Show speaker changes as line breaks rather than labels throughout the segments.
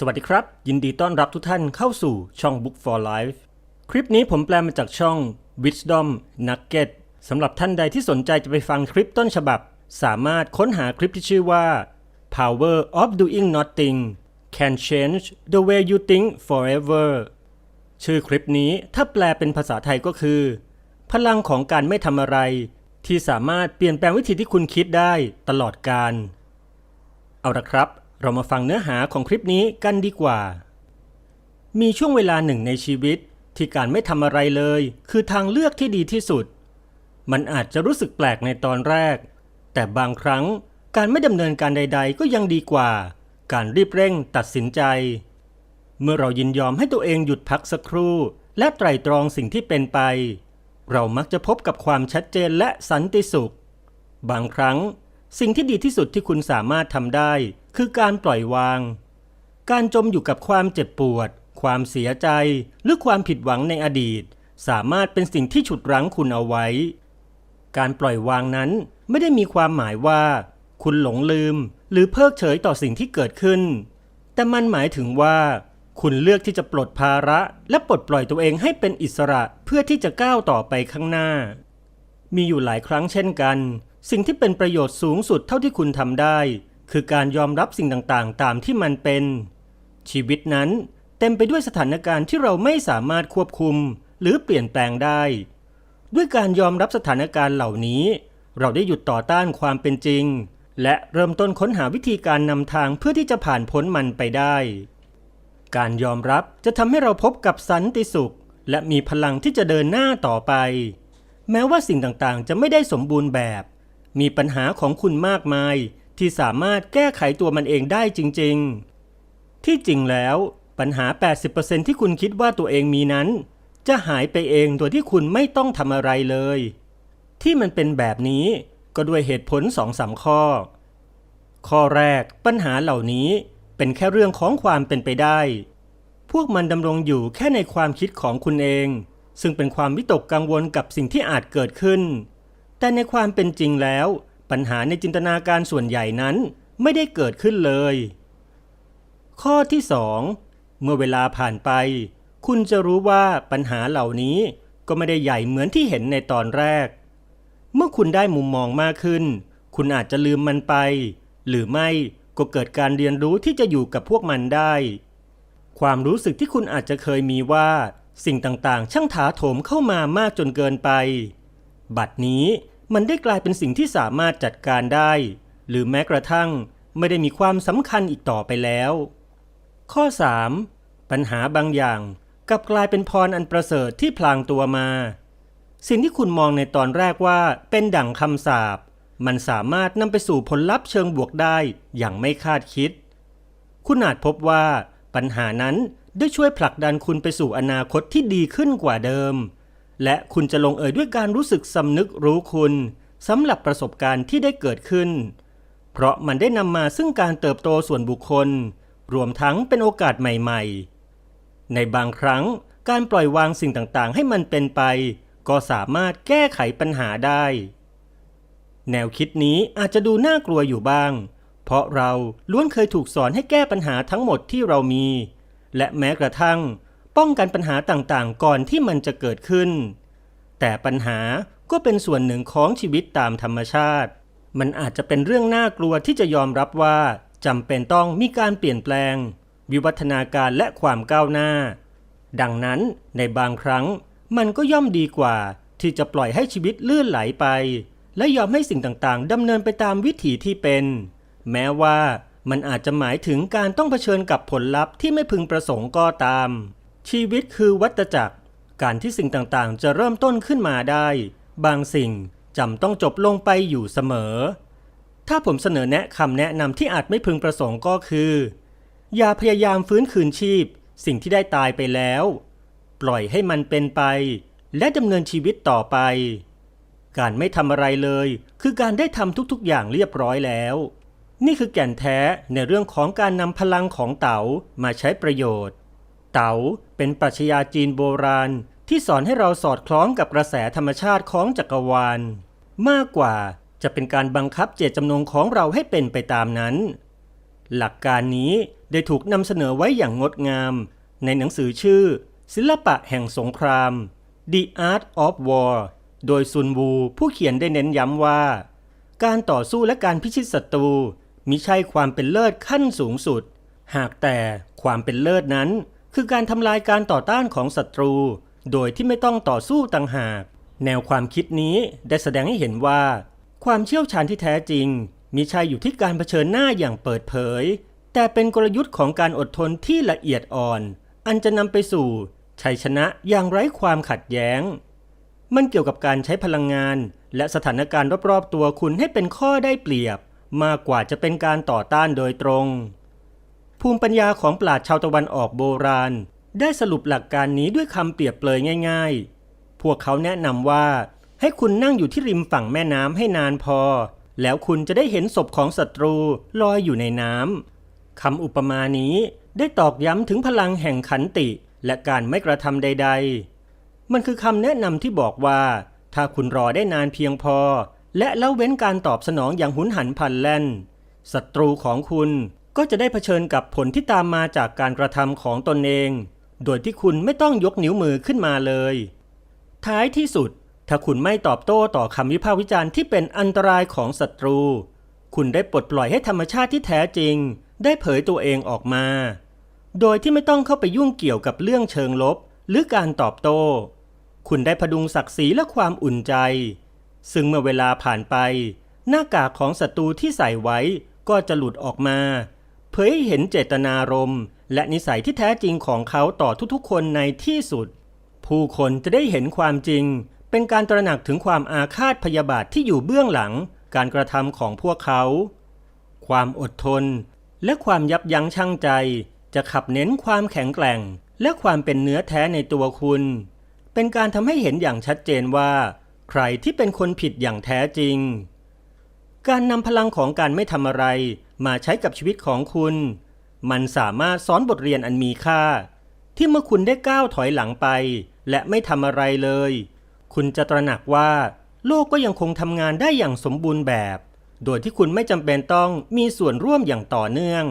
สวัสดีครับ ยินดีต้อนรับทุกท่านเข้าสู่ช่อง Book for Life คลิปนี้ผมแปลมาจากช่อง Wisdom Nugget สำหรับท่านใดที่สนใจจะไปฟังคลิปต้นฉบับ สามารถค้นหาคลิปที่ชื่อว่า Power of Doing Nothing Can Change the Way You Think Forever ชื่อคลิปนี้ถ้าแปลเป็นภาษาไทยก็คือ พลังของการไม่ทำอะไร ที่สามารถเปลี่ยนแปลงวิธีที่คุณคิดได้ตลอดกาลเอาละครับ เรามาฟังเนื้อหาของคลิปนี้กันดีกว่า มีช่วงเวลาหนึ่งในชีวิตที่การไม่ทำอะไรเลย คือทางเลือกที่ดีที่สุด มันอาจจะรู้สึกแปลกในตอนแรก แต่บางครั้งการไม่ดำเนินการใด ๆ ก็ยังดีกว่า การรีบเร่งตัดสินใจ เมื่อเรายินยอมให้ตัวเองหยุดพักสักครู่ และไตร่ตรองสิ่งที่เป็นไป เรามักจะพบกับความชัดเจนและสันติสุข บางครั้งสิ่งที่ดีที่สุดที่คุณสามารถทำได้ คือการปล่อยวาง การจมอยู่กับความเจ็บปวด ความเสียใจ หรือความผิดหวังในอดีต สามารถเป็นสิ่งที่ฉุดรั้งคุณเอาไว้ การปล่อยวางนั้นไม่ได้มีความหมายว่า คุณหลงลืม หรือเพิกเฉยต่อสิ่งที่เกิดขึ้น แต่มันหมายถึงว่า คุณเลือกที่จะปลดภาระ และปลดปล่อยตัวเองให้เป็นอิสระเพื่อที่จะก้าวต่อไปข้างหน้า มีอยู่หลายครั้งเช่นกัน สิ่งที่เป็นประโยชน์สูงสุดเท่าที่คุณทำได้ คือการยอมรับสิ่งต่างๆ ตามที่มันเป็น ชีวิตนั้นเต็มไปด้วยสถานการณ์ที่เราไม่สามารถควบคุม หรือเปลี่ยนแปลงได้ ด้วยการยอมรับสถานการณ์เหล่านี้ เราได้หยุดต่อต้านความเป็นจริง และเริ่มต้นค้นหาวิธีการนำทางเพื่อที่จะผ่านพ้นมันไปได้ การยอมรับจะทำให้เราพบกับสันติสุข และมีพลังที่จะเดินหน้าต่อไป แม้ว่าสิ่งต่างๆ จะไม่ได้สมบูรณ์แบบ มีปัญหาของคุณมากมาย ที่สามารถแก้ไขตัวมันเองได้จริง ๆ ที่จริงแล้วปัญหา 80%ที่คุณคิดว่าตัวเองมีนั้น จะหายไปเองโดยที่คุณไม่ต้องทำอะไรเลย ที่มันเป็นแบบนี้ก็ด้วยเหตุผลสองสามข้อ ข้อแรกปัญหาเหล่านี้เป็นแค่เรื่องของความเป็นไปได้ พวกมันดำรงอยู่แค่ในความคิดของคุณเอง ซึ่งเป็นความวิตกกังวลกับสิ่งที่อาจเกิดขึ้น แต่ในความเป็นจริงแล้ว ปัญหาในจินตนาการส่วนใหญ่นั้นไม่ได้เกิดขึ้นเลย ข้อที่ 2 เมื่อเวลาผ่านไป คุณจะรู้ว่าปัญหาเหล่านี้ก็ไม่ได้ใหญ่เหมือนที่เห็นในตอนแรก เมื่อคุณได้มุมมองมากขึ้น คุณอาจจะลืมมันไป หรือไม่ก็เกิดการเรียนรู้ที่จะอยู่กับพวกมันได้ ความรู้สึกที่คุณอาจจะเคยมีว่า สิ่งต่างๆ ช่างถาโถมเข้ามามากจนเกินไป บัดนี้ มันได้กลายเป็นสิ่งที่สามารถจัดการได้ หรือแม้กระทั่งไม่ได้มีความสำคัญอีกต่อไปแล้ว ข้อ 3. ปัญหาบางอย่างกลับกลายเป็นพรอันประเสริฐที่พลางตัวมา สิ่งที่คุณมองในตอนแรกว่าเป็นดั่งคำสาปมันสามารถนำไปสู่ผลลัพธ์เชิงบวกได้อย่างไม่คาดคิด คุณอาจพบว่าปัญหานั้นได้ช่วยผลักดันคุณไปสู่อนาคตที่ดีขึ้นกว่าเดิม และคุณจะลงเอยด้วยการรู้สึกสำนึกรู้คุณสำหรับประสบการณ์ที่ได้เกิดขึ้น เพราะมันได้นำมาซึ่งการเติบโตส่วนบุคคล รวมทั้งเป็นโอกาสใหม่ ๆ ในบางครั้งการปล่อยวางสิ่งต่างๆ ให้มันเป็นไป ก็สามารถแก้ไขปัญหาได้ แนวคิดนี้อาจจะดูน่ากลัวอยู่บ้าง เพราะเราล้วนเคยถูกสอนให้แก้ปัญหาทั้งหมดที่เรามี และแม้กระทั่ง ป้องกันปัญหาต่างๆ ก่อนที่มันจะเกิดขึ้น แต่ปัญหาก็เป็นส่วนหนึ่งของชีวิตตามธรรมชาติ มันอาจจะเป็นเรื่องน่ากลัวที่จะยอมรับว่าจำเป็นต้องมีการเปลี่ยนแปลง วิวัฒนาการและความก้าวหน้า ดังนั้นในบางครั้งมันก็ย่อมดีกว่า ที่จะปล่อยให้ชีวิตลื่นไหลไป และยอมให้สิ่งต่างๆดำเนินไปตามวิถีที่เป็น แม้ว่ามันอาจจะหมายถึงการต้องเผชิญกับผลลัพธ์ที่ไม่พึงประสงค์ก็ตาม ชีวิตคือวัฏจักร การที่สิ่งต่างๆ จะเริ่มต้นขึ้นมาได้ บางสิ่งจำต้องจบลงไปอยู่เสมอ ถ้าผมเสนอแนะคำแนะนำที่อาจไม่พึงประสงค์ก็คือ อย่าพยายามฟื้นคืนชีพ สิ่งที่ได้ตายไปแล้ว ปล่อยให้มันเป็นไป และดำเนินชีวิตต่อไป การไม่ทำอะไรเลย คือการได้ทำทุกๆ อย่างเรียบร้อยแล้ว นี่คือแก่นแท้ในเรื่องของการนำพลังของเต๋ามาใช้ประโยชน์ เต๋าเป็นปรัชญาจีนโบราณ ที่สอนให้เราสอดคล้องกับกระแสธรรมชาติของจักรวาล มากกว่าจะเป็นการบังคับเจตจำนงของเราให้เป็นไปตามนั้น หลักการนี้ได้ถูกนำเสนอไว้อย่างงดงาม ในหนังสือชื่อ ศิลปะแห่งสงคราม The Art of War โดยซุนวูผู้เขียนได้เน้นย้ำว่า การต่อสู้และการพิชิตศัตรูมิใช่ความเป็นเลิศขั้นสูงสุด หากแต่ความเป็นเลิศนั้น คือการทำลายการต่อต้านของศัตรู โดยที่ไม่ต้องต่อสู้ต่างหาก แนวความคิดนี้ได้แสดงให้เห็นว่า ความเชี่ยวชาญที่แท้จริงมิใช่อยู่ที่การเผชิญหน้าอย่างเปิดเผย แต่เป็นกลยุทธ์ของการอดทนที่ละเอียดอ่อน อันจะนำไปสู่ชัยชนะอย่างไร้ความขัดแย้ง มันเกี่ยวกับการใช้พลังงาน และสถานการณ์รอบๆตัวคุณให้เป็นข้อได้เปรียบ มากกว่าจะเป็นการต่อต้านโดยตรง ภูมิปัญญาของปราชญ์ชาวตะวันออกโบราณ ได้สรุปหลักการนี้ด้วยคำเปรียบเปรยง่าย ๆ พวกเขาแนะนำว่า ให้คุณนั่งอยู่ที่ริมฝั่งแม่น้ำให้นานพอ แล้วคุณจะได้เห็นศพของศัตรูลอยอยู่ในน้ำคำอุปมานี้ได้ตอกย้ำถึงพลังแห่งขันติ และการไม่กระทำใด ๆ มันคือคำแนะนำที่บอกว่า ถ้าคุณรอได้นานเพียงพอ และละเว้นการตอบสนองอย่างหุนหันพลันแล่นศัตรูของคุณ ก็จะได้เผชิญกับผลที่ตามมาจากการกระทำของตนเอง โดยที่คุณไม่ต้องยกนิ้วมือขึ้นมาเลย ท้ายที่สุด ถ้าคุณไม่ตอบโต้ต่อคำวิพากษ์วิจารณ์ที่เป็นอันตรายของศัตรู คุณได้ปลดปล่อยให้ธรรมชาติที่แท้จริง ได้เผยตัวเองออกมา โดยที่ไม่ต้องเข้าไปยุ่งเกี่ยวกับเรื่องเชิงลบ หรือการตอบโต้ คุณได้พดุงศักดิ์ศรีและความอุ่นใจ ซึ่งเมื่อเวลาผ่านไป หน้ากากของศัตรูที่ใส่ไว้ก็จะหลุดออกมา ผยให้เห็นเจตนารมณ์ และนิสัยที่แท้จริงของเขาต่อทุกๆ คนในที่สุด ผู้คนจะได้เห็นความจริง เป็นการตระหนักถึงความอาฆาตพยาบาทที่อยู่เบื้องหลัง การกระทำของพวกเขา ความอดทน และความยับยั้งชั่งใจ จะขับเน้นความแข็งแกร่ง และความเป็นเนื้อแท้ในตัวคุณ เป็นการทำให้เห็นอย่างชัดเจนว่า ใครที่เป็นคนผิดอย่างแท้จริง การนำพลังของการไม่ทำอะไร มาใช้กับชีวิตของคุณ มันสามารถสอนบทเรียนอันมีค่า ที่เมื่อคุณได้ก้าวถอยหลังไป และไม่ทำอะไรเลย คุณจะตระหนักว่า โลกก็ยังคงทำงานได้อย่างสมบูรณ์แบบ โดยที่คุณไม่จำเป็นต้องมีส่วนร่วมอย่างต่อเนื่อง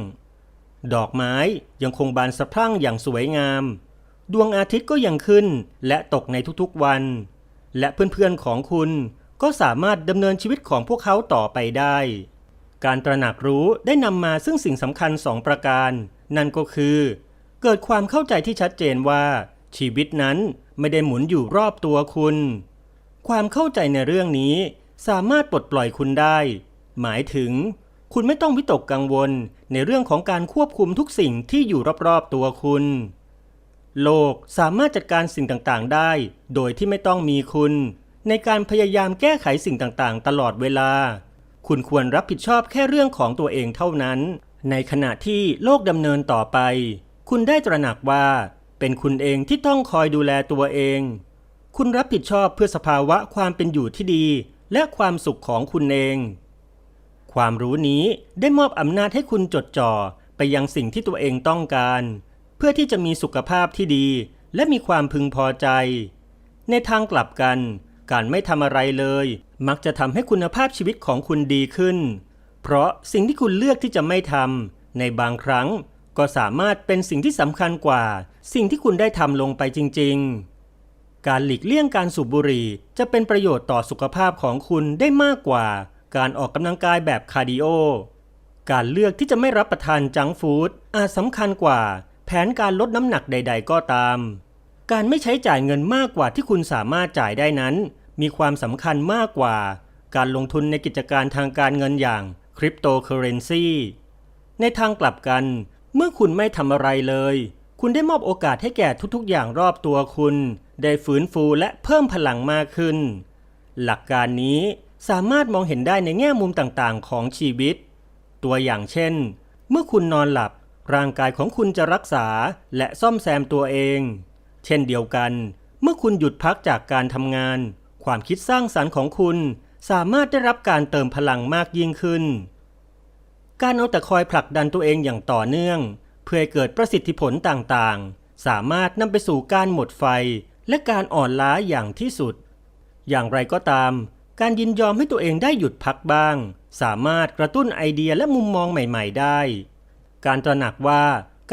ดอกไม้ยังคงบานสะพรั่งอย่างสวยงาม ดวงอาทิตย์ก็ยังขึ้นและตกในทุกๆวัน และเพื่อนๆของคุณก็สามารถดำเนินชีวิตของพวกเขาต่อไปได้ การตระหนักรู้ได้นำมาซึ่งสิ่งสำคัญสองประการ นั่นก็คือ เกิดความเข้าใจที่ชัดเจนว่า ชีวิตนั้นไม่ได้หมุนอยู่รอบตัวคุณ ความเข้าใจในเรื่องนี้สามารถปลดปล่อยคุณได้ หมายถึง คุณไม่ต้องวิตกกังวลในเรื่องของการควบคุมทุกสิ่งที่อยู่รอบๆตัวคุณ โลกสามารถจัดการสิ่งต่างๆได้ โดยที่ไม่ต้องมีคุณ ในการพยายามแก้ไขสิ่งต่างๆ ตลอดเวลา คุณควรรับผิดชอบแค่เรื่องของตัวเองเท่านั้น ในขณะที่โลกดำเนินต่อไป คุณได้ตระหนักว่า เป็นคุณเองที่ต้องคอยดูแลตัวเอง คุณรับผิดชอบเพื่อสภาวะความเป็นอยู่ที่ดี และความสุขของคุณเอง ความรู้นี้ได้มอบอำนาจให้คุณจดจ่อไปยังสิ่งที่ตัวเองต้องการ เพื่อที่จะมีสุขภาพที่ดีและมีความพึงพอใจ ในทางกลับกัน การไม่ทำอะไรเลย มักจะทำให้คุณภาพชีวิตของคุณดีขึ้น เพราะสิ่งที่คุณเลือกที่จะไม่ทำในบางครั้ง ก็สามารถเป็นสิ่งที่สำคัญกว่า สิ่งที่คุณได้ทำลงไปจริง ๆ การหลีกเลี่ยงการสูบบุหรี่จะเป็นประโยชน์ต่อสุขภาพของคุณได้มากกว่า การออกกำลังกายแบบคาร์ดิโอ การเลือกที่จะไม่รับประทานจังฟู้ดอาจสำคัญกว่า แผนการลดน้ำหนักใด ๆ ก็ตาม การไม่ใช้จ่ายเงินมากกว่าที่คุณสามารถจ่ายได้นั้น มีความสำคัญมากกว่า การลงทุนในกิจการทางการเงินอย่างคริปโตเคอเรนซีในทางกลับกัน เมื่อคุณไม่ทำอะไรเลย คุณได้มอบโอกาสให้แก่ทุกๆ อย่างรอบตัวคุณ ได้ฟื้นฟูและเพิ่มพลังมากขึ้น หลักการนี้สามารถมองเห็นได้ในแง่มุมต่างๆ ของชีวิต ตัวอย่างเช่น เมื่อคุณนอนหลับ ร่างกายของคุณจะรักษาและซ่อมแซมตัวเอง เช่นเดียวกัน เมื่อคุณหยุดพักจากการทำงาน ความคิดสร้างสรรค์ของคุณสามารถได้รับการเติมพลังมากยิ่งขึ้น การเอาแต่คอยผลักดันตัวเองอย่างต่อเนื่อง เพื่อให้เกิดประสิทธิผลต่างๆ สามารถนำไปสู่การหมดไฟและการอ่อนล้าอย่างที่สุด อย่างไรก็ตาม การยินยอมให้ตัวเองได้หยุดพักบ้าง สามารถกระตุ้นไอเดียและมุมมองใหม่ ๆ ได้ การตระหนักว่า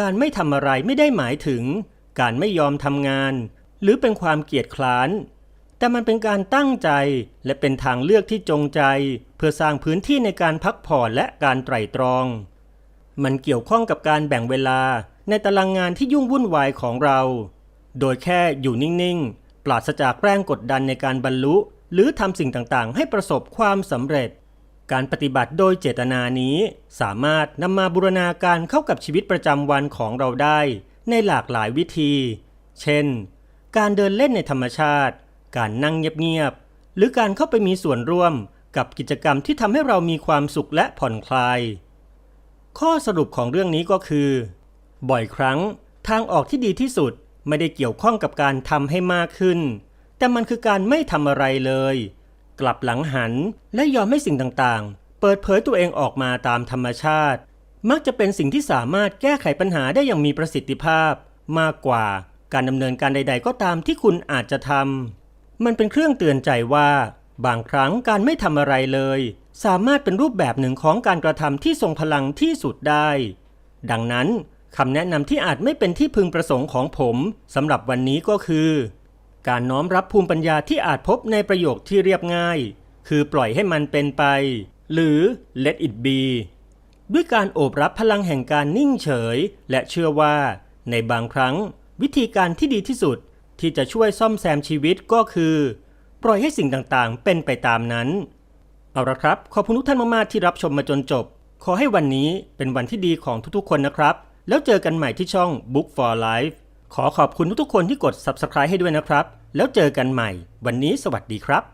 การไม่ทำอะไรไม่ได้หมายถึง การไม่ยอมทำงาน หรือเป็นความเกียจคร้าน แต่มันเป็นการตั้งใจและเป็นทางเลือกที่จงใจ เพื่อสร้างพื้นที่ในการพักผ่อนและการไตร่ตรอง มันเกี่ยวข้องกับการแบ่งเวลาในตารางงานที่ยุ่งวุ่นวายของเรา โดยแค่อยู่นิ่งๆ ปราศจากแรงกดดันในการบรรลุ หรือทำสิ่งต่างๆ ให้ประสบความสำเร็จ การปฏิบัติโดยเจตนานี้ สามารถนำมาบูรณาการเข้ากับชีวิตประจำวันของเราได้ ในหลากหลายวิธี เช่น การเดินเล่นในธรรมชาติ การนั่งเงียบๆ หรือการเข้าไปมีส่วนร่วมกับกิจกรรมที่ทำให้เรามีความสุขและผ่อนคลาย ข้อสรุปของเรื่องนี้ก็คือ บ่อยครั้งทางออกที่ดีที่สุดไม่ได้เกี่ยวข้องกับการทำให้มากขึ้น แต่มันคือการไม่ทำอะไรเลย กลับหลังหันและยอมให้สิ่งต่างๆ เปิดเผยตัวเองออกมาตามธรรมชาติ มักจะเป็นสิ่งที่สามารถแก้ไขปัญหาได้อย่างมีประสิทธิภาพ มากกว่าการดำเนินการใด ๆ ก็ตามที่คุณอาจจะทำมันเป็นเครื่องเตือนใจว่า บางครั้งการไม่ทำอะไรเลย สามารถเป็นรูปแบบหนึ่งของการกระทำที่ทรงพลังที่สุดได้ ดังนั้นคำแนะนำที่อาจไม่เป็นที่พึงประสงค์ของผมสำหรับวันนี้ก็คือ การน้อมรับภูมิปัญญาที่อาจพบในประโยคที่เรียบง่าย คือปล่อยให้มันเป็นไป หรือ let it be ด้วยการโอบรับพลังแห่งการนิ่งเฉย และเชื่อว่า ในบางครั้ง วิธีการที่ดีที่สุดที่จะช่วยซ่อมแซมชีวิตก็คือ ปล่อยให้สิ่งต่างๆ เป็นไปตามนั้น เอาละครับ ขอบคุณทุกท่านมากๆที่รับชมมาจนจบ ขอให้วันนี้เป็นวันที่ดีของทุกๆ คนนะครับ แล้วเจอกันใหม่ที่ช่อง Book for Life ขอขอบคุณทุกๆคนที่กด Subscribe ให้ด้วยนะครับ แล้วเจอกันใหม่ วันนี้สวัสดีครับ